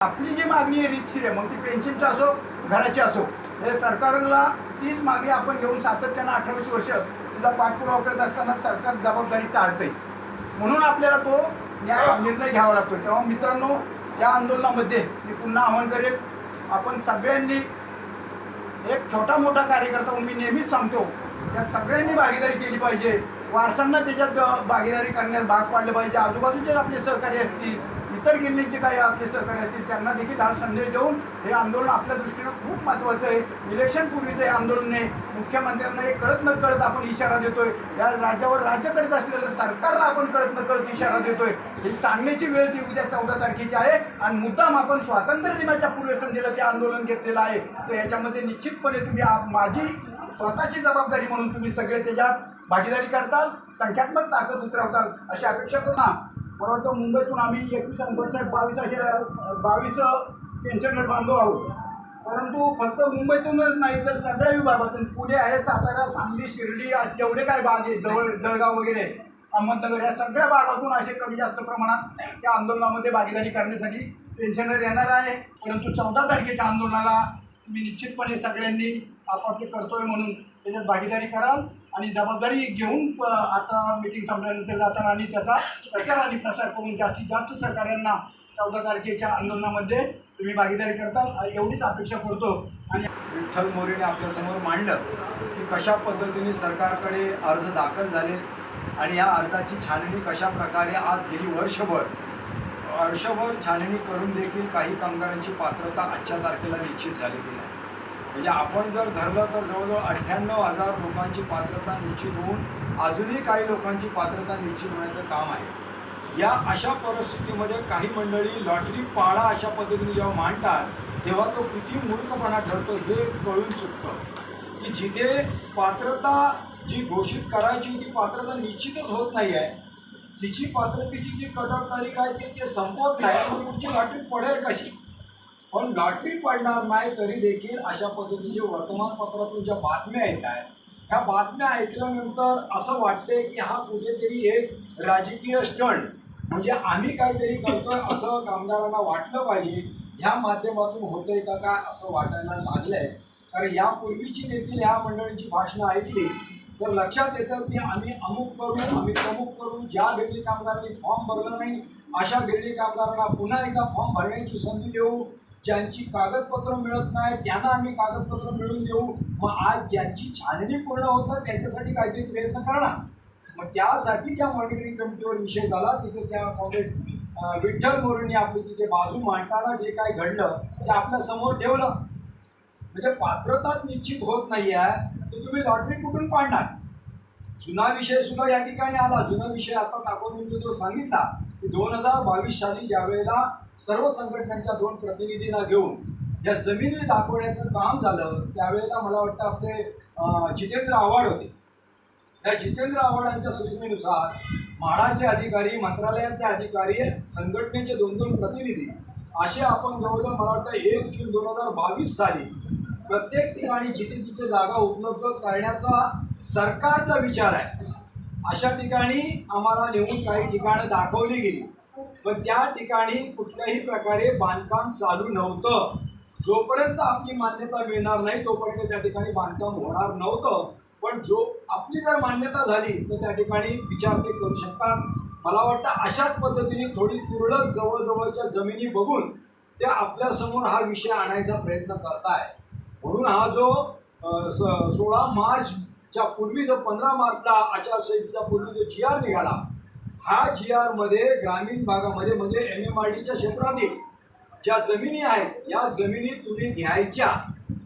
आपली जी मागणी आहे रीतशीर आहे मग ती पेन्शनची असो घराची असो हे सरकारला तीच मागणी आपण घेऊन सातत्यानं अठ्ठावीस वर्ष तिला पाठपुरावा करत असताना सरकार जबाबदारी टाळते म्हणून आपल्याला तो न्याय निर्णय घ्यावा लागतो तेव्हा मित्रांनो या आंदोलनामध्ये मी पुन्हा आवाहन करेल आपण सगळ्यांनी एक छोटा मोठा कार्यकर्ता म्हणून मी नेहमीच सांगतो त्या सगळ्यांनी भागीदारी केली पाहिजे. वारसांना त्याच्यात भागीदारी करण्यास भाग पाडलं पाहिजे. आजूबाजूचे आपले सहकारी असतील इतर गिरणीचे काही आपले सहकारी असतील त्यांना देखील हा संदेश देऊन हे आंदोलन आपल्या दृष्टीनं खूप महत्त्वाचं आहे. इलेक्शन पूर्वीचं हे आंदोलन आहे. मुख्यमंत्र्यांना हे कळत न कळत आपण इशारा देतोय. या राज्यावर राज्य करीत असलेलं सरकारला आपण कळत न कळत इशारा देतोय. ही सांगण्याची वेळ ती उद्या चौदा तारखेची आहे आणि मुद्दाम आपण स्वातंत्र्य दिनाच्या पूर्वसंध्येला ते आंदोलन घेतलेलं आहे. तर याच्यामध्ये निश्चितपणे तुम्ही माझी स्वतःची जबाबदारी म्हणून तुम्ही सगळे त्याच्यात भागीदारी करताल संख्यात्मक ताकद उतरवताल अशी अपेक्षा करू ना मला वाटतं मुंबईतून आम्ही एकवीस साहेब बावीस असे बावीस पेन्शनर बांधव आहोत. परंतु फक्त मुंबईतूनच नाही तर सगळ्या विभागातून पुणे आहे सातारा सांगली शिर्डी जेवढे काय भाग आहे जवळ जळगाव वगैरे अहमदनगर या सगळ्या भागातून असे कमी जास्त प्रमाणात त्या आंदोलनामध्ये भागीदारी करण्यासाठी पेन्शनर येणार आहे. परंतु चौदा तारखेच्या आंदोलनाला तुम्ही निश्चितपणे सगळ्यांनी आपापले कर्तव्य म्हणून त्याच्यात भागीदारी कराल. आणि जबाबदारी घेऊन आता मिटिंग संपल्यानंतर जाताना आणि त्याचा प्रचार आणि प्रसार करून जास्तीत जास्त सहकाऱ्यांना चौदा तारखेच्या आंदोलनामध्ये तुम्ही भागीदारी करता एवढीच अपेक्षा करतो. आणि विठ्ठल मोरेने आपल्यासमोर मांडलं की कशा पद्धतीने सरकारकडे अर्ज दाखल झाले आणि या अर्जाची छाननी कशा प्रकारे आज गेली वर्षभर. वर्षभर छाननी करून देखील काही कामगारांची पात्रता आजच्या तारखेला निश्चित झालेली नाही म्हणजे आपण जर धरलं तर जवळजवळ अठ्ठ्याण्णव हजार लोकांची पात्रता निश्चित होऊन अजूनही काही लोकांची पात्रता निश्चित होण्याचं काम आहे. या अशा परिस्थितीमध्ये काही मंडळी लॉटरी पाळा अशा पद्धतीने जेव्हा मांडतात तेव्हा तो किती मूर्खपणा ठरतो हे कळून चुकतं. की जिथे पात्रता जी घोषित करायची ती पात्रता निश्चितच होत नाही आहे तिची पात्रतेची जी कटआउट तारीख आहे ती ते संपवत नाही मग तुमची लॉटरी पडेल कशी? पण लॉटरी पडणार नाही तरी देखील अशा पद्धतीचे वर्तमानपत्रातून ज्या बातम्या येत आहेत ह्या बातम्या ऐकल्यानंतर असं वाटते की हा कुठेतरी एक राजकीय स्टंट. म्हणजे आम्ही काहीतरी करतोय असं कामगारांना वाटलं पाहिजे ह्या माध्यमातून होतंय का काय असं वाटायला लागलंय. कारण यापूर्वीची देखील ह्या मंडळींची भाषणं ऐकली तर लक्षात येतं की आम्ही अमुक करू आम्ही तमुक करू ज्या गिरणी कामगारांनी फॉर्म भरला नाही अशा गिरणी कामगारांना पुन्हा एकदा फॉर्म भरण्याची संधी देऊ ज्यांची कागदपत्र मिळत नाही त्यांना आम्ही कागदपत्र मिळवून देऊ. मग आज ज्यांची छाननी पूर्ण होतात त्याच्यासाठी त्यांच्यासाठी काहीतरी प्रयत्न करणार. मग त्यासाठी ज्या मॉनिटरिंग कमिटीवर विषय झाला तिथे त्या कॉम्रेड विठ्ठल मोरेंनी आपली तिथे बाजू मांडताना जे काय घडलं ते आपल्यासमोर ठेवलं. म्हणजे पात्रता निश्चित होत नाही आहे तर तुम्ही लॉटरी कुठून पाडणार? जुना विषय सुद्धा या ठिकाणी आला. जुना विषय आता दाखवून जो सांगितला की दोन हजार बावीस साली ज्यावेळेला सर्व संघटनांच्या दोन प्रतिनिधींना घेऊन या जमिनी दाखवण्याचं काम झालं त्यावेळेला मला वाटतं आपले जितेंद्र आव्हाड होते. या जितेंद्र आव्हाडांच्या सूचनेनुसार म्हाडाचे अधिकारी मंत्रालयातले अधिकारी संघटनेचे दोन दोन प्रतिनिधी असे आपण जवळजवळ मला वाटतं एक जून दोन हजार बावीस साली प्रत्येक ठिकाणी जिथे तिथे जागा उपलब्ध करण्याचा सरकारचा विचार आहे. अशा ठिकाणी आम्हाला नेऊन काही ठिकाणं दाखवली गेली. पण त्या ठिकाणी कुठल्याही प्रकारे बांधकाम चालू नव्हतं. जोपर्यंत आपली मान्यता मिळणार नाही तोपर्यंत त्या ठिकाणी बांधकाम होणार नव्हतं. पण जो आपली जर मान्यता झाली तर त्या ठिकाणी विचार ते करू शकतात. मला वाटतं अशाच पद्धतीने थोडी तुरळक जवळजवळच्या जमिनी बघून त्या आपल्यासमोर हा विषय आणायचा प्रयत्न करताय. म्हणून हा जो सोळा मार्च ज्या पूर्वी जो पंधरा मार्चला आचारसंहितेच्या पूर्वी जो जी आर निघाला हा जी आरमध्ये ग्रामीण भागामध्ये म्हणजे एम एम आर डीच्या क्षेत्रातील ज्या जमिनी आहेत या जमिनी तुम्ही घ्यायच्या.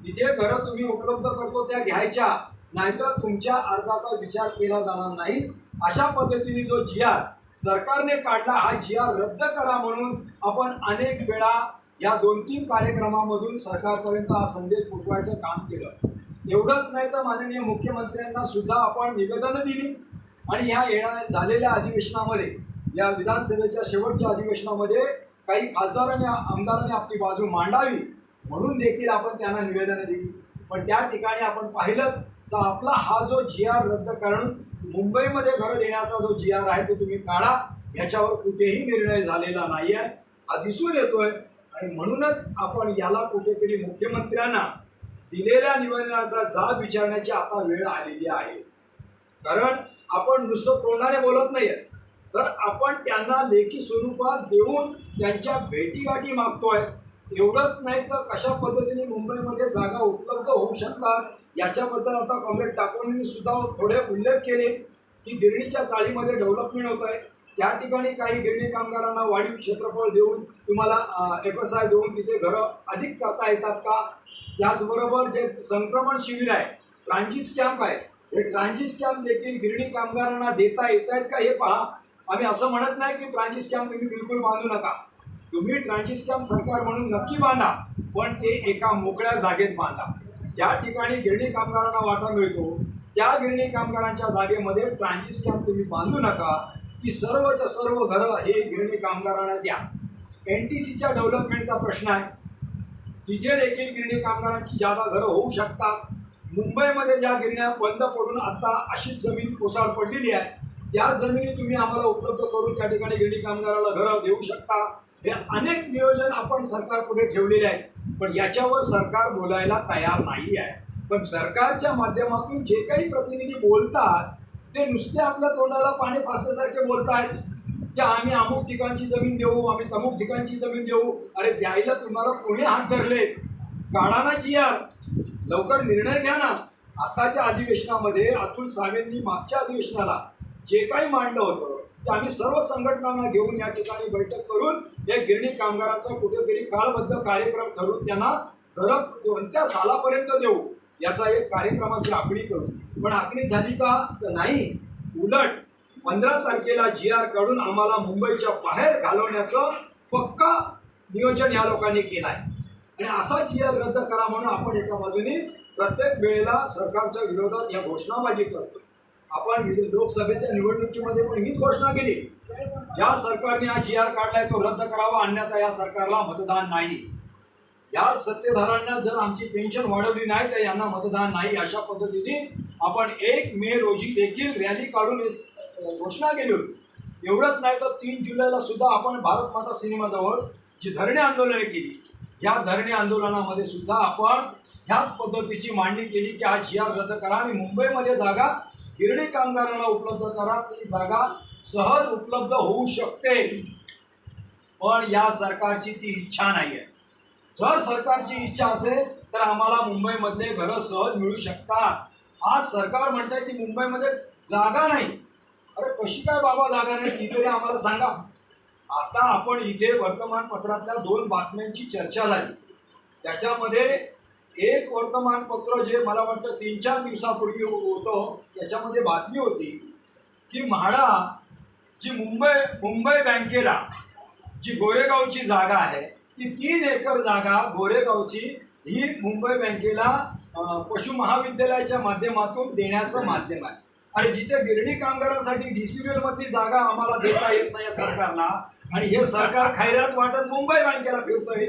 इथे घरं तुम्ही उपलब्ध करतो त्या घ्यायच्या. नाहीतर तुमच्या अर्जाचा विचार केला जाणार नाही. अशा पद्धतीने जो जी आर सरकारने काढला हा जी आर रद्द करा म्हणून आपण अनेक वेळा या दोन तीन कार्यक्रमामधून सरकारपर्यंत हा संदेश पोचवायचं काम केलं. एवढंच नाही तर माननीय मुख्यमंत्र्यांना सुद्धा आपण निवेदनं दिली. आणि ह्या येण्या झालेल्या अधिवेशनामध्ये या विधानसभेच्या शेवटच्या अधिवेशनामध्ये काही खासदारांनी आमदारांनी आपली बाजू मांडावी म्हणून देखील आपण त्यांना निवेदनं दिली. पण त्या ठिकाणी आपण पाहिलं तर आपला हा जो जी आर रद्द करून मुंबईमध्ये घरं देण्याचा जो जी आर आहे तो तुम्ही काढा. याच्यावर कुठेही निर्णय झालेला नाही आहे हा दिसून येतोय. आणि म्हणूनच आपण याला कुठेतरी मुख्यमंत्र्यांना दिलेल्या निवेदनाचा जाब विचारण्याची आता वेळ आलेली आहे. कारण आपण नुसतं तोंडाने बोलत नाही तर आपण त्यांना लेखी स्वरूपात देऊन त्यांच्या भेटीगाठी मागतोय. एवढंच नाही तर कशा पद्धतीने मुंबईमध्ये जागा उपलब्ध होऊ शकतात याच्याबद्दल आता कॉम्रेड टाकोणींनी सुद्धा थोडे उल्लेख केले की गिरणीच्या चाळीमध्ये डेव्हलपमेंट होत आहे त्या ठिकाणी काही गिरणी कामगारांना वाढीव क्षेत्रफळ देऊन तुम्हाला एफ एस आय देऊन तिथे घरं अधिक करता येतात का? त्याचबरोबर जे संक्रमण शिबिर आहे ट्रान्झिस कॅम्प आहे हे ट्रान्झिस कॅम्प देखील गिरणी कामगारांना देता येत आहेत का हे पहा. आम्ही असं म्हणत नाही की ट्रान्झिस कॅम्प तुम्ही बिलकुल बांधू नका. तुम्ही ट्रान्झिस कॅम्प सरकार म्हणून नक्की बांधा पण ते एका मोकळ्या जागेत बांधा ज्या ठिकाणी गिरणी कामगारांना वाटा मिळतो त्या गिरणी कामगारांच्या जागेमध्ये ट्रान्झिस कॅम्प तुम्ही बांधू नका. की सर्वच्या सर्व घरं हे गिरणी कामगारांना द्या. एन टी सीच्या डेव्हलपमेंटचा प्रश्न आहे. तिथे देखील गिरणी कामगारांची जादा घरं होऊ शकतात. मुंबईमध्ये ज्या गिरण्या बंद पडून आता अशीच जमीन कोसाळ पडलेली आहे त्या जमिनी तुम्ही आम्हाला उपलब्ध करून त्या ठिकाणी गिरणी कामगाराला घरं देऊ शकता. हे अनेक नियोजन आपण सरकार पुढे ठेवलेले आहे पण याच्यावर सरकार बोलायला तयार नाही आहे. पण सरकारच्या माध्यमातून जे काही प्रतिनिधी बोलतात ते नुसते आपल्या तोंडाला पाणी फासल्यासारखे बोलतायत. की आम्ही अमुक ठिकाणची जमीन देऊ आम्ही तमुक ठिकाणची जमीन देऊ. अरे द्यायला तुम्हाला कोणी हात धरले? काढा ना यार लवकर निर्णय घ्या ना. आताच्या अधिवेशनामध्ये अतुल सावेंनी मागच्या अधिवेशनाला जे काही मांडलं होतं ते आम्ही सर्व संघटनांना घेऊन या ठिकाणी बैठक करून एक गिरणी कामगाराचा कुठेतरी कालबद्ध कार्यक्रम ठरवून त्यांना घरं कोणत्या सालापर्यंत देऊ याचा एक कार्यक्रमाची आखणी करू. पण आखणी झाली का? तर नाही. उलट पंधरा तारखेला जी आर काढून आम्हाला मुंबईच्या बाहेर घालवण्याचं पक्का नियोजन या लोकांनी केलं आहे आणि असा जी आर रद्द करा म्हणून आपण एका बाजूने प्रत्येक वेळेला सरकारच्या विरोधात या घोषणाबाजी करतो आपण लोकसभेच्या निवडणुकीमध्ये पण हीच घोषणा केली. ज्या सरकारने हा जी आर काढलाय तो रद्द करावा अन्यथा या सरकारला मतदान नाही. या सत्तेधाऱ्यांना जर आमची पेन्शन वाढवली नाही तर यांना मतदान नाही. अशा पद्धतीने आपण एक मे रोजी देखील रॅली काढून घोषणा केली होती. एवढंच नाही तर तीन जुलैला सुद्धा आपण भारत माता सिनेमाजवळ जी धरणे आंदोलने केली या धरणे आंदोलनामध्ये सुद्धा आपण ह्याच पद्धतीची मांडणी केली की आज जी आर रद्द करा आणि मुंबईमध्ये जागा गिरणी कामगारांना उपलब्ध करा. ती जागा सहज उपलब्ध होऊ शकते. पण या सरकारची ती इच्छा नाही आहे जर सरकारची इच्छा असेल तर आम्हाला मुंबईमधले घरं सहज मिळू शकतात. आज सरकार म्हणतंय की मुंबईमध्ये जागा नाही. अरे कशी काय बाबा जागा नाही? ती तरी आम्हाला सांगा. आता आपण इथे वर्तमानपत्रातल्या दोन बातम्यांची चर्चा झाली. त्याच्यामध्ये एक वर्तमानपत्र जे मला वाटतं तीन चार दिवसापूर्वी होतं त्याच्यामध्ये बातमी होती की म्हाडा जी मुंबई मुंबई बँकेला जी गोरेगावची जागा आहे ती तीन एकर जागा गोरेगावची ही मुंबई बँकेला पशु महाविद्यालयाच्या माध्यमातून देण्याचं माध्यम आहे. आणि जिथे गिरणी कामगारांसाठी डिसिरियल मधली जागा आम्हाला देता येत नाही या सरकारला आणि हे सरकार खैरात वाटत मुंबई बँकेला फिरतंय.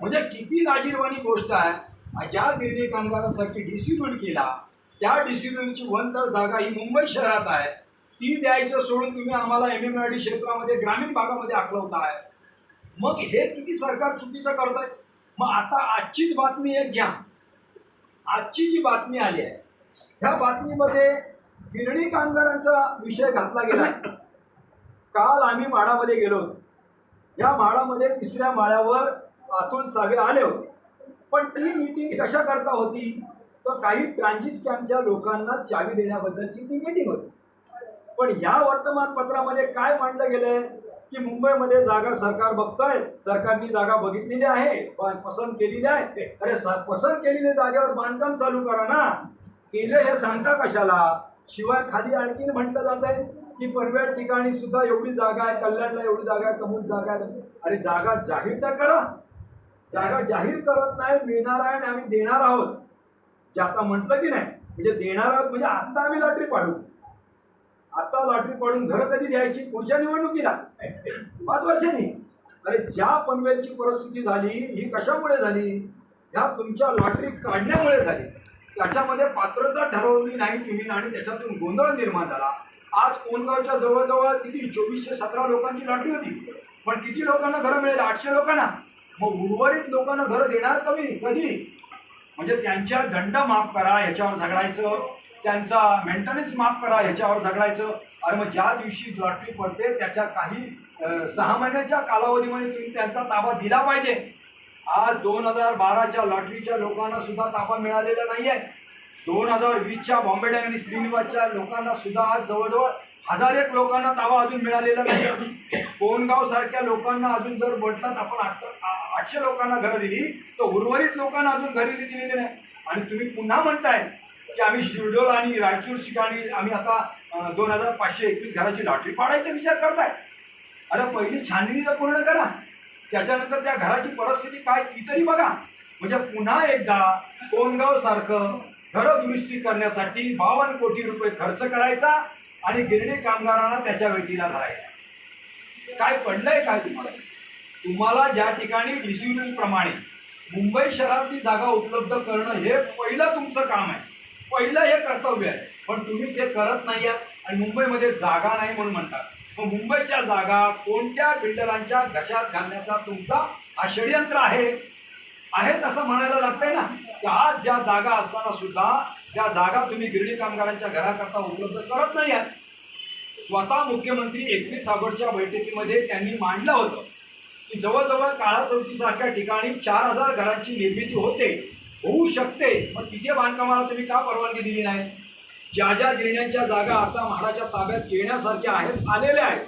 म्हणजे किती लाजीरवाणी गोष्ट आहे. ज्या गिरणी कामगारांसाठी डिसिड्यूल केला त्या डिसिड्यूलची वन जागा ही मुंबई शहरात आहे. ती द्यायचं सोडून तुम्ही आम्हाला एम एम आय डी क्षेत्रामध्ये ग्रामीण भागामध्ये आखलवताय. मग हे किती सरकार चुकीचं करत आहे मग आता आजचीच बातमी एक घ्या. आजची जी बातमी आली आहे ह्या बातमीमध्ये गिरणी कामगारांचा विषय घातला गेला. आहे काल आम्ही माडामध्ये गेलो होतो. या माळामध्ये तिसऱ्या माळ्यावर अतुल सावे आले होते. पण ती मीटिंग कशा करता होती? तर काही ट्रान्झिस कॅम्पच्या लोकांना चावी देण्याबद्दलची ती मीटिंग होती. पण ह्या वर्तमानपत्रामध्ये काय मांडलं गेलंय? की मुंबईमध्ये जागा सरकार बघतोय. सरकारनी जागा बघितलेली आहे. पसंत केलेली आहे. अरे पसंत केलेल्या जागेवर बांधकाम चालू करा ना. केलं हे सांगता कशाला? शिवाय खाली आणखीन म्हटलं जात आहे की परव्या ठिकाणी सुद्धा एवढी जागा आहे कल्याणला एवढी जागा आहे तमूल जागा आहे. अरे जागा जाहीर तर करा. जागा जाहीर करत नाही मिळणार आहे आणि आम्ही देणार आहोत. जे आता म्हटलं की नाही म्हणजे देणार आहोत म्हणजे आता आम्ही लॉटरी पाडू. आता लॉटरी पडून घर कधी द्यायची? पुढच्या निवडणुकीला. पाच वर्षांनी. अरे ज्या पनवेलची परिस्थिती झाली ही कशामुळे झाली? ह्या तुमच्या लॉटरी काढण्यामुळे झाली. त्याच्यामध्ये पात्रता ठरवली नाही तुम्ही आणि त्याच्यातून गोंधळ निर्माण झाला. आज कोणगावच्या जवळजवळ किती? चोवीसशे सतरा लोकांची लॉटरी होती. पण किती लोकांना घरं मिळेल? आठशे लोकांना. मग उर्वरित लोकांना घरं देणार कमी कधी? म्हणजे त्यांच्या दंड माफ करा ह्याच्यावर सांगायचं त्यांचा मेंटेनन्स माफ करा ह्याच्यावर झगडायचं. अरे मग ज्या दिवशी लॉटरी पडते त्याच्या काही सहा महिन्याच्या कालावधीमध्ये तुम्ही त्यांचा ताबा दिला पाहिजे. आज दोन हजार बाराच्या लॉटरीच्या लोकांना सुद्धा ताबा मिळालेला नाही आहे दोन हजार वीसच्या बॉम्बे आणि श्रीनिवासच्या लोकांना सुद्धा आज जवळजवळ हजार एक लोकांना ताबा अजून मिळालेला नाही कोणगाव सारख्या लोकांना अजून जर म्हटलं आपण आठ आठशे लोकांना घरं दिली तर उर्वरित लोकांना अजून घरी दिलेली नाही. आणि तुम्ही पुन्हा म्हणताय की आम्ही शिरडोल आणि रायचूर ठिकाणी आम्ही आता दोन हजार पाचशे एकवीस घराची लॉटरी पाडायचा विचार करताय. अरे पहिली छाननी तर पूर्ण करा. त्याच्यानंतर त्या घराची परिस्थिती काय ती तरी बघा. म्हणजे पुन्हा एकदा कोणगाव सारखं घरं दुरुस्ती करण्यासाठी बावन्न कोटी रुपये खर्च करायचा आणि गिरणी कामगारांना त्याच्या वेटीला धरायचा. काय पडलंय काय तुम्हाला? तुम्हाला ज्या ठिकाणी डिसिप्लिन प्रमाणे मुंबई शहरातली जागा उपलब्ध करणं हे पहिलं तुमचं काम आहे. पहिलं हे कर्तव्य आहे. पण तुम्ही ते करत नाही आहात आणि मुंबईमध्ये जागा नाही म्हणून म्हणतात. मग मुंबईच्या जागा कोणत्या बिल्डरांच्या घशात घालण्याचा तुमचा हा षडयंत्र आहे? आहेच असं म्हणायला लागतंय ना? की आज ज्या जागा असताना सुद्धा त्या जागा तुम्ही गिरणी कामगारांच्या घराकरता उपलब्ध करत नाही आहात स्वतः मुख्यमंत्री एकवीस ऑगस्टच्या बैठकीमध्ये त्यांनी मांडलं होतं की जवळजवळ काळा चौकीसारख्या ठिकाणी चार हजार घरांची निर्मिती होते. होऊ शकते. मग तिथे बांधकामाला तुम्ही का परवानगी दिली नाही? ज्या ज्या गिरण्यांच्या जागा आता म्हाडाच्या ताब्यात येण्यासारख्या आहेत आलेल्या आहेत.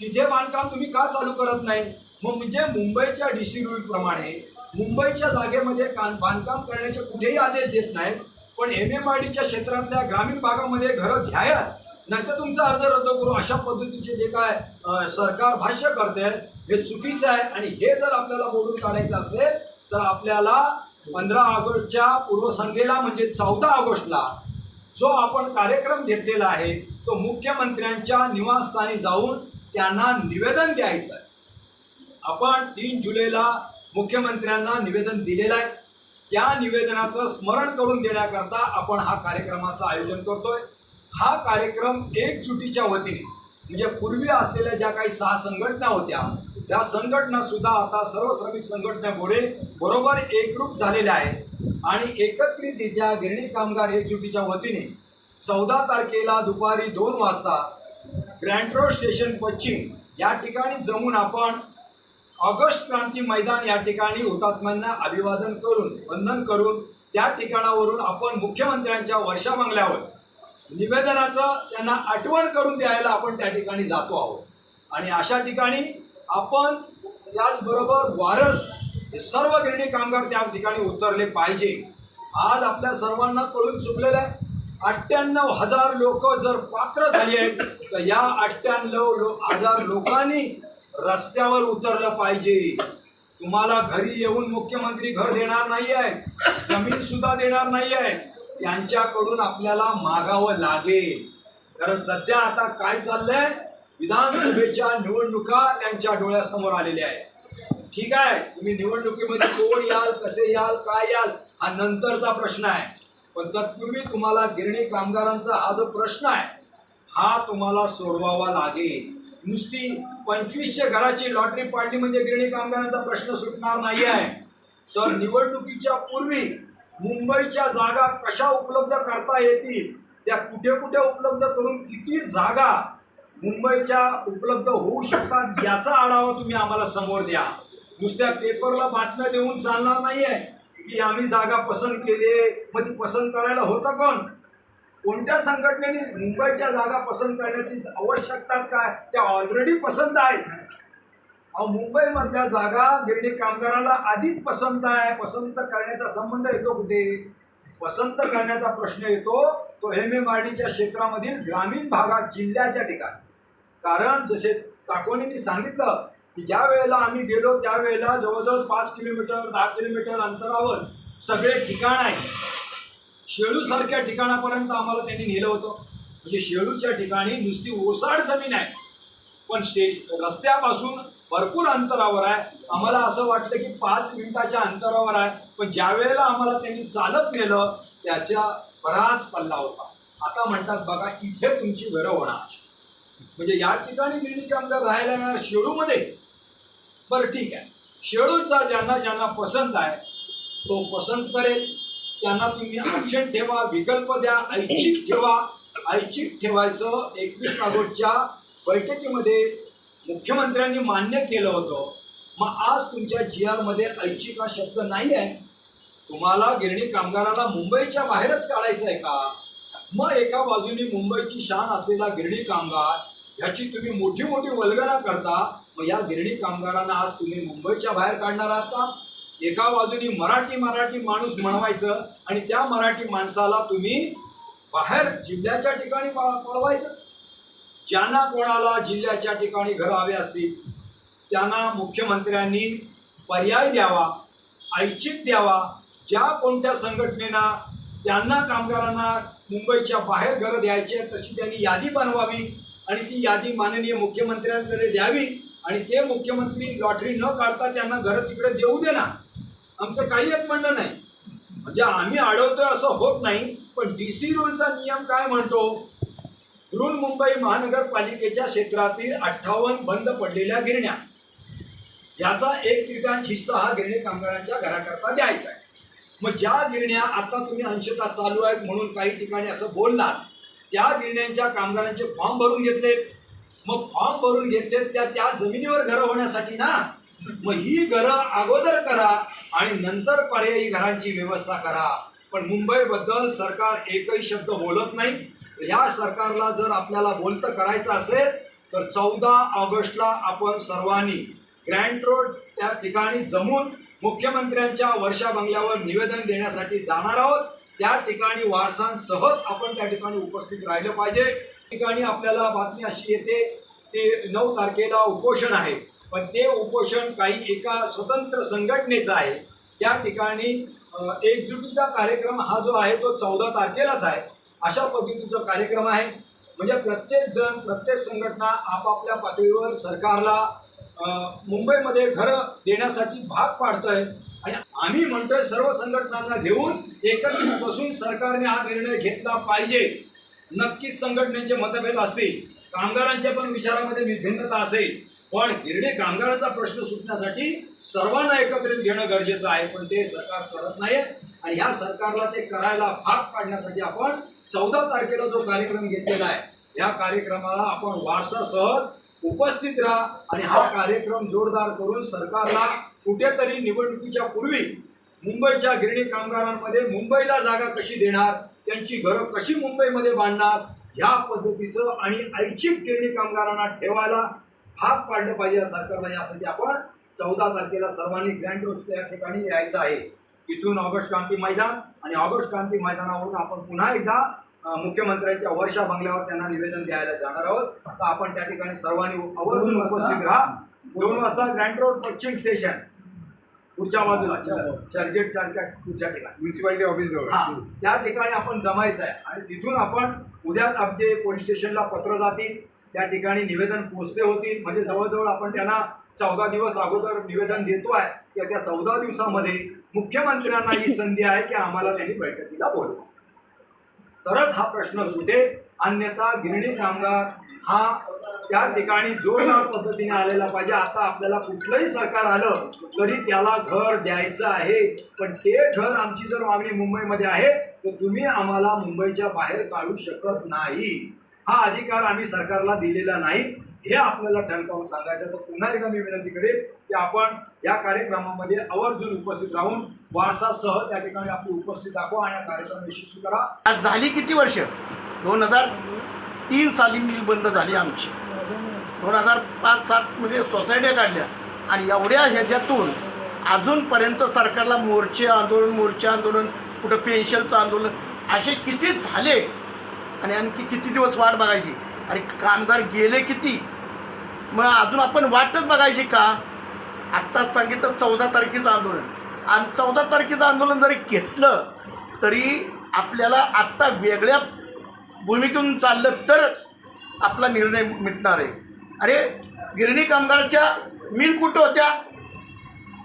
तिथे बांधकाम तुम्ही का चालू करत नाही? मग म्हणजे मुंबईच्या डी सी रूलप्रमाणे मुंबईच्या जागेमध्ये कान बांधकाम करण्याचे कुठेही आदेश देत नाहीत. पण एम एम आर डीच्या क्षेत्रातल्या ग्रामीण भागामध्ये घरं घ्यायात. नाहीतर तुमचा अर्ज रद्द करू. अशा पद्धतीचे जे काय सरकार भाष्य करते हे चुकीचं आहे. आणि हे जर आपल्याला बोलून काढायचं असेल तर आपल्याला पंधरा ऑगस्टच्या पूर्वसंध्येला म्हणजे चौदा ऑगस्टला जो आपण कार्यक्रम घेतलेला आहे तो मुख्यमंत्र्यांच्या निवासस्थानी जाऊन त्यांना निवेदन द्यायचं आहे. आपण तीन जुलैला मुख्यमंत्र्यांना निवेदन दिलेलं आहे. त्या निवेदनाचं स्मरण करून देण्याकरता आपण हा कार्यक्रमाचं आयोजन करतोय. हा कार्यक्रम एकजुटीच्या वतीने म्हणजे पूर्वी असलेल्या ज्या काही सहा संघटना होत्या त्या संघटना सुद्धा आता सर्व श्रमिक संघटनेमुळे बरोबर एकरूप झालेल्या आहेत. आणि एकत्रितरित्या गिरणी कामगार एकजुटीच्या वतीने चौदा तारखेला दुपारी दोन वाजता ग्रँड रोड स्टेशन पश्चिम या ठिकाणी जमून आपण ऑगस्ट क्रांती मैदान या ठिकाणी हुतात्म्यांना अभिवादन करून वंदन करून त्या ठिकाणावरून आपण मुख्यमंत्र्यांच्या वर्षा मंगल्यावर निवेदनाचं त्यांना आठवण करून द्यायला आपण त्या ठिकाणी जातो आहोत. आणि अशा ठिकाणी आपण त्याचबरोबर वारस हे सर्व गिरणी कामगार त्या ठिकाणी उतरले पाहिजे. आज आपल्या सर्वांना कळून चुकलेलं आहे. अठ्ठ्याण्णव हजार लोक जर पात्र झाली आहेत तर या अठ्ठ्याण्णव लो हजार लोकांनी रस्त्यावर उतरलं पाहिजे. तुम्हाला घरी येऊन मुख्यमंत्री घर देणार नाही आहे जमीन सुद्धा देणार नाही आहे त्यांच्याकडून आपल्याला मागावं लागेल. कारण सध्या आता काय चाललंय? विधानसभेच्या निवडणुका त्यांच्या डोळ्यासमोर आलेल्या आहेत. ठीक आहे तुम्ही निवडणुकीमध्ये कोण याल कसे याल काय याल हा नंतरचा प्रश्न आहे. पण तत्पूर्वी तुम्हाला गिरणी कामगारांचा हा जो प्रश्न आहे हा तुम्हाला सोडवावा लागेल. नुसती पंचवीसशे घराची लॉटरी पाडली म्हणजे गिरणी कामगारांचा प्रश्न सुटणार नाही आहे. तर निवडणुकीच्या पूर्वी मुंबईच्या जागा कशा उपलब्ध करता येतील त्या कुठे कुठे उपलब्ध करून किती जागा मुंबईच्या उपलब्ध होऊ शकतात याचा आढावा तुम्ही आम्हाला समोर द्या. नुसत्या पेपरला बातम्या देऊन चालणार नाहीये. की आम्ही जागा पसंत केली मग ती पसंत करायला होतं कोण? कोणत्या संघटनेने मुंबईच्या जागा पसंत करण्याची आवश्यकताच काय? त्या ऑलरेडी पसंत आहेत अहो मुंबईमधल्या जागा गिरणी कामगाराला आधीच पसंत आहे. पसंत करण्याचा संबंध येतो कुठे? पसंत करण्याचा प्रश्न येतो तो एम एम आर डीच्या क्षेत्रामधील ग्रामीण भागात जिल्ह्याच्या ठिकाणी. कारण जसे ताकोनींनी सांगितलं की ज्या वेळेला आम्ही गेलो त्यावेळेला जवळजवळ पाच किलोमीटर दहा किलोमीटर अंतरावर सगळे ठिकाण आहे शेळूसारख्या ठिकाणापर्यंत आम्हाला त्यांनी नेलं होतं. म्हणजे शेळूच्या ठिकाणी नुसती ओसाड जमीन आहे. पण शे रस्त्यापासून भरपूर अंतरावर आहे. आम्हाला असं वाटलं की पाच मिनिटाच्या अंतरावर आहे. पण ज्या वेळेला आम्हाला त्यांनी चालत नेलं त्याच्या बराच पल्ला होता. आता म्हणतात बघा इथे तुमची घरं होणार. म्हणजे या ठिकाणी गिरणी कामगार राहायला येणार शेळूमध्ये? बरं ठीक आहे. शेळूचा ज्यांना ज्यांना पसंत आहे तो पसंत करेल. त्यांना तुम्ही ऑप्शन ठेवा विकल्प द्या ऐच्छिक ठेवा. ऐच्छिक ठेवायचं. एकवीस ऑगस्टच्या बैठकीमध्ये मुख्यमंत्र्यांनी मान्य केलं होतं. मग आज तुमच्या जी मध्ये ऐच्छिक हा शब्द नाही आहे तुम्हाला गिरणी कामगाराला मुंबईच्या बाहेरच काढायचं आहे का? मग एका बाजूनी मुंबईची शान असलेला गिरणी कामगार ह्याची तुम्ही मोठी मोठी वल्गना करता मग या गिरणी कामगारांना आज तुम्ही मुंबईच्या बाहेर काढणार आहात. का एका बाजूनी मराठी मराठी माणूस म्हणवायचं आणि त्या मराठी माणसाला तुम्ही बाहेर जिल्ह्याच्या ठिकाणी पळवायचं. ज्यांना कोणाला जिल्ह्याच्या ठिकाणी घरं हवे असतील त्यांना मुख्यमंत्र्यांनी पर्याय द्यावा ऐच्छिक द्यावा. ज्या कोणत्या संघटनेना त्यांना कामगारांना मुंबईच्या बाहेर घरं द्यायची आहेत तशी त्यांनी यादी बनवावी. आणि ती यादी माननीय मुख्यमंत्र्यांकडे द्यावी आणि ते मुख्यमंत्री लॉटरी न काढता त्यांना घरं तिकडे देऊ दे ना. आमचं काही एक म्हणणं नाही. म्हणजे आम्ही अडवतोय असं होत नाही पण डी सी रूलचा नियम काय म्हणतो? बृहन्मुंबई महानगरपालिकेच्या क्षेत्रातील अठ्ठावन्न बंद पडलेल्या गिरण्या. याचा एक तृतीयांश हिस्सा हा गिरणे कामगारांच्या घराकरता द्यायचा आहे. मग ज्या गिरण्या आता तुम्ही अंशतः चालू आहेत म्हणून काही ठिकाणी असं बोललात त्या गिरण्यांच्या कामगारांचे फॉर्म भरून घेतलेत. मग फॉर्म भरून घेतलेत त्या त्या जमिनीवर घरं होण्यासाठी ना? मग ही घरं अगोदर करा आणि नंतर पर्यायी घरांची व्यवस्था करा. पण मुंबईबद्दल सरकार एकही शब्द बोलत नाही. या सरकारला जर आपल्याला बोलतं करायचं असेल तर चौदा ऑगस्टला आपण सर्वांनी ग्रँड रोड त्या ठिकाणी जमून मुख्यमंत्र्यांच्या वर्षा बंगल्यावर निवेदन देण्यासाठी जाणार आहोत. त्या ठिकाणी वारसांसहत आपण त्या ठिकाणी उपस्थित राहिलं पाहिजे. ठिकाणी आपल्याला बातमी अशी येते ते नऊ तारखेला उपोषण आहे. पण ते उपोषण काही एका स्वतंत्र संघटनेचं आहे. त्या ठिकाणी एकजुटीचा कार्यक्रम हा जो आहे तो चौदा तारखेलाच आहे. अशा पद्धतीचा कार्यक्रम आहे. म्हणजे प्रत्येक जण प्रत्येक संघटना आपापल्या पातळीवर सरकारला मुंबईमध्ये घरं देण्यासाठी भाग पाडतोय. आणि आम्ही म्हणतोय सर्व संघटनांना घेऊन एकत्रित बसून सरकारने हा निर्णय घेतला पाहिजे. नक्कीच संघटनेचे मतभेद असतील. कामगारांच्या पण विचारामध्ये भिन्नता असेल. पण गिरणे कामगारांचा प्रश्न सुटण्यासाठी सर्वांना एकत्रित घेणं गरजेचं आहे. पण ते सरकार करत नाही आणि ह्या सरकारला ते करायला भाग पाडण्यासाठी आपण चौदा तारखेला जो कार्यक्रम घेतलेला आहे या कार्यक्रमाला आपण वारसासह उपस्थित राहा आणि हा कार्यक्रम जोरदार करून सरकारला कुठेतरी निवडणुकीच्या पूर्वी मुंबईच्या गिरणी कामगारांमध्ये मुंबईला जागा कशी देणार त्यांची घरं कशी मुंबईमध्ये बांधणार या पद्धतीचं आणि ऐच्छिक गिरणी कामगारांना ठेवायला भाग पाडलं पाहिजे या सरकारला. यासाठी आपण चौदा तारखेला सर्वांनी ग्रँड रोड या ठिकाणी यायचं आहे. इथून ऑगस्ट क्रांती मैदान आणि ऑगस्ट क्रांती मैदानावरून आपण पुन्हा एकदा मुख्यमंत्र्यांच्या वर्षा बंगल्यावर त्यांना निवेदन द्यायला जाणार आहोत. तर आपण त्या ठिकाणी सर्वांनी आवर्जून उपस्थित राहा. दोन वाजता ग्रँड रोड पश्चिम स्टेशन. पुढच्या बाजूला चर्च- चर्चगेट चर्चगेट पुढच्या ठिकाणी. म्युन्सिपालिटी ऑफिस जवळ. हा त्या ठिकाणी आपण जमायचं आहे. आणि तिथून आपण उद्याच आमचे पोलीस स्टेशनला पत्र जातील. त्या ठिकाणी निवेदन पोचते होतील. म्हणजे जवळजवळ आपण त्यांना चौदा दिवस अगोदर निवेदन देतो आहे. की त्या चौदा दिवसामध्ये मुख्यमंत्र्यांना ही संधी आहे की आम्हाला त्यांनी बैठकीला बोलवा. तरच हा प्रश्न सुटेल. अन्यथा गिरणी कामगार हा त्या ठिकाणी जोरदार पद्धतीने आलेला पाहिजे. आता आपल्याला कुठलंही सरकार आलं तरी त्याला घर द्यायचं आहे. पण ते घर आमची जर मागणी मुंबईमध्ये आहे तर तुम्ही आम्हाला मुंबईच्या बाहेर काढू शकत नाही. हा अधिकार आम्ही सरकारला दिलेला नाही. हे आपल्याला ठणकावून सांगायचं तर पुन्हा एकदा मी विनंती करेन की आपण या कार्यक्रमामध्ये आवर्जून उपस्थित राहून वारसासह त्या ठिकाणी आपली उपस्थित दाखवा आणि हा कार्यक्रम यशस्वी करा. आज झाली किती वर्ष? दोन हजार तीन साली मिल बंद झाली आमची. दोन हजार पाच सातमध्ये म्हणजे सोसायट्या काढल्या. आणि एवढ्या ह्याच्यातून अजूनपर्यंत सरकारला मोर्चे आंदोलन मोर्चे आंदोलन कुठं पेन्शनचं आंदोलन असे किती झाले? आणि आणखी किती दिवस वाट बघायची? आणि कामगार गेले किती? मग अजून आपण वाटच बघायची का? आत्ताच सांगितलं चौदा तारखेचं आंदोलन. आणि चौदा तारखेचं आंदोलन जरी घेतलं तरी आपल्याला आत्ता वेगळ्या भूमिकेतून चाललं तरच आपला निर्णय मिटणार आहे. अरे गिरणी कामगाराच्या मिल कुठं होत्या?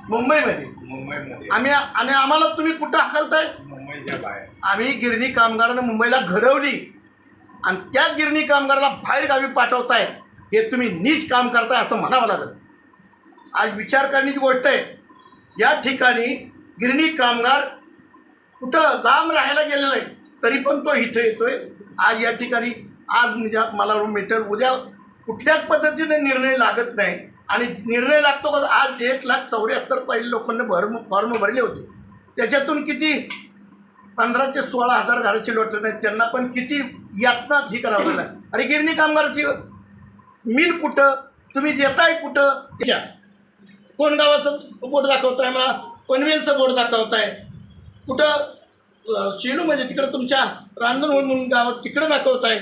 मुंबईमध्ये. मुंबईमध्ये. आम्ही आणि आम्हाला तुम्ही कुठं हाकलताय? मुंबईच्या बाहेर. आम्ही गिरणी कामगारांना मुंबईला घडवली. आणि त्या गिरणी कामगाराला बाहेर गावी पाठवताय. हे तुम्ही नीच काम करताय असं म्हणावं लागलं. आज विचार करण्याची गोष्ट आहे. या ठिकाणी गिरणी कामगार कुठं लांब राहायला गेलेला आहे तरी पण तो इथं येतोय. आज या ठिकाणी आज म्हणजे मला मीटर उद्या कुठल्याच पद्धतीने निर्णय लागत नाही. आणि निर्णय लागतो का? आज एक लाख चौऱ्याहत्तर पहिले लोकांनी भर फॉर्म भरले होते. त्याच्यातून किती? पंधरा ते सोळा हजार घराची लोटर नाहीत. त्यांना पण किती यातना ही करावं लागेल. अरे गिरणी कामगाराची मिल कुठं? तुम्ही देताय कुठं? त्या कोण गावाचं बोर्ड दाखवताय मला? पनवेलचं बोर्ड दाखवताय? कुठं? अं, शेलू म्हणजे तिकडं तुमच्या रांजण म्हणून गावात तिकडं दाखवताय.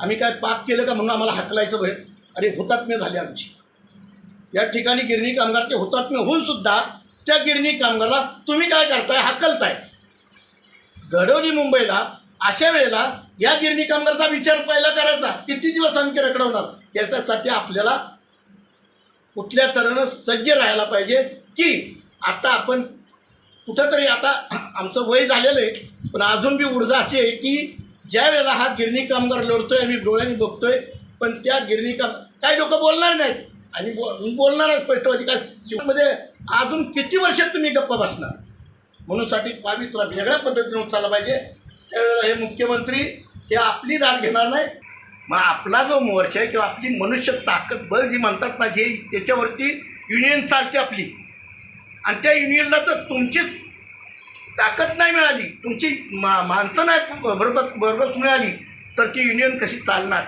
आम्ही काय पाप केलं का म्हणून आम्हाला हाकलायचं भय अरे हुतात्म्य झाली आमची. या ठिकाणी गिरणी कामगारचे हुतात्म्य होऊन सुद्धा त्या गिरणी कामगारला तुम्ही काय करताय? हाकलताय. घडवली मुंबईला अशा वेळेला या गिरणी कामगारचा विचार पहिला करायचा. किती दिवस आणखी रखडवणार? याच्यासाठी आपल्याला कुठल्या तऱ्हेनं सज्ज राहायला पाहिजे की आता आपण कुठंतरी आता आमचं वय झालेलं आहे पण अजून बी ऊर्जा अशी आहे की ज्या वेळेला हा गिरणी कामगार लढतोय आम्ही डोळ्यांनी बघतोय पण त्या गिरणी काम काही लोक बोलणार नाहीत. आणि बो मी बोलणार आहे स्पष्टवादी का शिवमध्ये अजून किती वर्ष तुम्ही गप्पा बसणार? म्हणूनसाठी पावित्रा वेगळ्या पद्धतीने उचलला पाहिजे. त्यावेळेला हे मुख्यमंत्री हे आपली दाद घेणार नाही. मग आपला जो मोर्चा आहे किंवा आपली मनुष्य ताकद बळ जी म्हणतात ना जे त्याच्यावरती युनियन चालते आपली. आणि त्या युनियनला तर तुमची ताकद नाही मिळाली. तुमची मा माणसं नाही बरोबर बरोबर मिळाली तर ती युनियन कशी चालणार?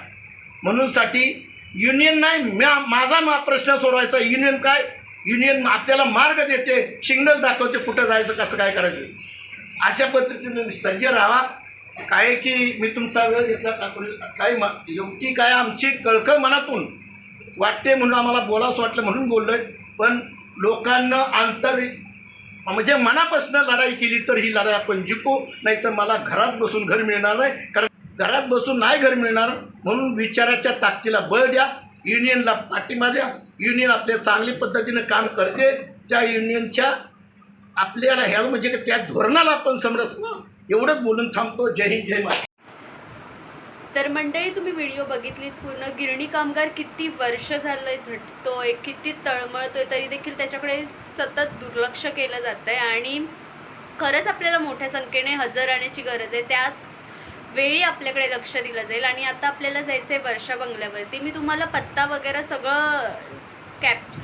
म्हणूनसाठी युनियन नाही म्या माझा मा प्रश्न सोडवायचा. युनियन काय? युनियन आपल्याला मार्ग देते सिग्नल दाखवते कुठं जायचं कसं काय करायचं. अशा पद्धतीने सज्ज राहा. काय की मी तुमचा वेळ घेतला का- काय युक्ती काय आमची कळकळ मनातून वाटते म्हणून आम्हाला बोलावंसं वाटलं म्हणून बोललो आहे पण लोकांना आंतर म्हणजे मनापासून लढाई केली तर ही लढाई आपण जिंकू. नाही तर मला घरात बसून घर मिळणार नाही. कारण घरात बसून नाही घर मिळणार म्हणून विचाराच्या ताकदीला बळ द्या. युनियनला पाठिंबा द्या. युनियन आपल्या चांगल्या पद्धतीनं काम करते. त्या युनियनच्या आपल्याला ह्या म्हणजे त्या धोरणाला आपण समरस एवढंच बोलून थांबतो. जय हिंद जय महाराष्ट्र तर मंडळी तुम्ही व्हिडिओ बघितलीत पूर्ण गिरणी कामगार किती वर्ष झालंय झटतोय किती तळमळतोय तरी देखील त्याच्याकडे सतत दुर्लक्ष केलं जात आहे आणि खरंच आपल्याला मोठ्या संख्येने हजर राहण्याची गरज आहे. त्याच वेळी आपल्याकडे लक्ष दिलं जाईल. आणि आता आपल्याला जायचं आहे वर्षा बंगल्यावरती. मी तुम्हाला पत्ता वगैरे सगळं कॅप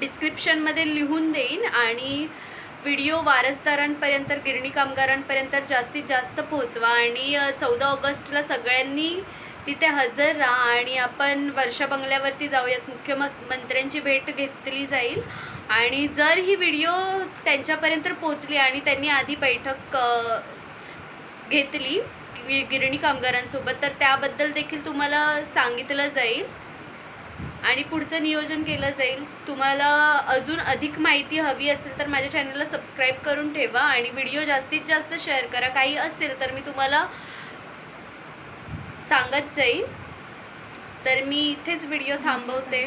डिस्क्रिप्शनमध्ये लिहून देईन. आणि व्हिडिओ वारसदारांपर्यंत गिरणी कामगारांपर्यंत जास्तीत जास्त पोहोचवा आणि चौदा ऑगस्टला सगळ्यांनी तिथे हजर राहा आणि आपण वर्षा बंगल्यावरती जाऊयात. मुख्यमंत्र्यांची भेट घेतली जाईल. आणि जर ही व्हिडिओ त्यांच्यापर्यंत पोहोचली आणि त्यांनी आधी बैठक घेतली गिरणी कामगारांसोबत तर त्याबद्दल देखील तुम्हाला सांगितलं जाईल. आणि पुढचं नियोजन केलं जाईल. तुम्हाला अजून अधिक माहिती हवी असेल तर माझ्या चॅनलला सबस्क्राईब करून ठेवा आणि व्हिडिओ जास्तीत जास्त शेअर करा. काही असेल तर मी तुम्हाला सांगत जाईल तर मी इथेच व्हिडिओ थांबवते.